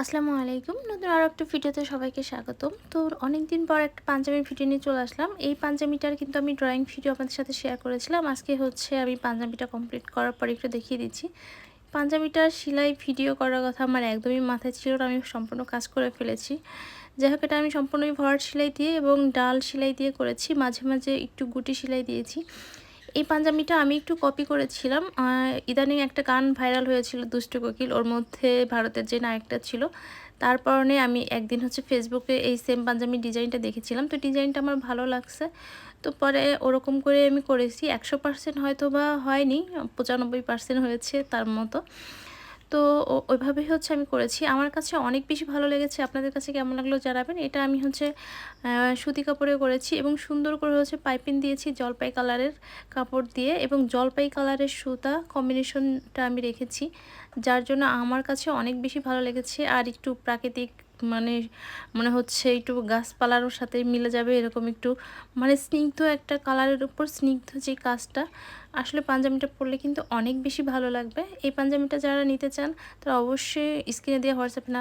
আসসালামু আলাইকুম। নতুন আরও একটা ভিডিওতে সবাইকে স্বাগতম। তো অনেক দিন পর একটা পাঞ্জাবির ভিডিও নিয়ে চলে আসলাম। এই পাঞ্জাবিটার কিন্তু আমি ড্রয়িং ভিডিও আপনাদের সাথে শেয়ার করেছিলাম। আজকে হচ্ছে আমি পাঞ্জাবিটা কমপ্লিট করার পর একটু দেখিয়ে দিচ্ছি। পাঞ্জাবিটার সেলাই ভিডিও করার কথা আমার একদমই মাথায় ছিল আমি সম্পূর্ণ কাজ করে ফেলেছি। যাই হোক, এটা আমি সম্পূর্ণই ভরাট সেলাই দিয়ে এবং ডাল সেলাই দিয়ে করেছি। মাঝে মাঝে একটু গুটি সেলাই দিয়েছি। এই পাঞ্জাবিটা আমি একটু কপি করেছিলাম। ইদানিং একটা গান ভাইরাল হয়েছিল দুষ্টু কোকিল, ওর মধ্যে ভারতের যে নায়কটা ছিল। তারপরে আমি একদিন হচ্ছে ফেসবুকে এই সেম পাঞ্জাবির ডিজাইনটা দেখেছিলাম। তো ডিজাইনটা আমার ভালো লাগছে। তো পরে ওরকম করে আমি করেছি। একশো পার্সেন্ট হয়তো বা হয়নি, পঁচানব্বই পার্সেন্ট হয়েছে তার মতো। তো ওইভাবেই হচ্ছে আমি করেছি। আমার কাছে অনেক বেশি ভালো লেগেছে। আপনাদের কাছে কেমন লাগল জানাবেন। এটা আমি হচ্ছে সুতি কাপড়ে করেছি এবং সুন্দর করে হচ্ছে পাইপিং দিয়েছি জলপাই কালারের কাপড় দিয়ে এবং জলপাই কালারের সুতা কম্বিনেশনটা আমি রেখেছি, যার জন্য আমার কাছে অনেক বেশি ভালো লেগেছে। আর একটু প্রাকৃতিক মানে মনে হচ্ছে একটু গাছপালারও সাথে মিলে যাবে, এরকম একটু মানে স্নিগ্ধ একটা কালারের উপর স্নিগ্ধ যে কাজটা। আসলে পাঞ্জাবিটা পরলে কিন্তু অনেক বেশি ভালো লাগবে। এই পাঞ্জাবিটা যারা নিতে চান তারা অবশ্যই স্ক্রিনে দিয়ে হোয়াটসঅ্যাপে না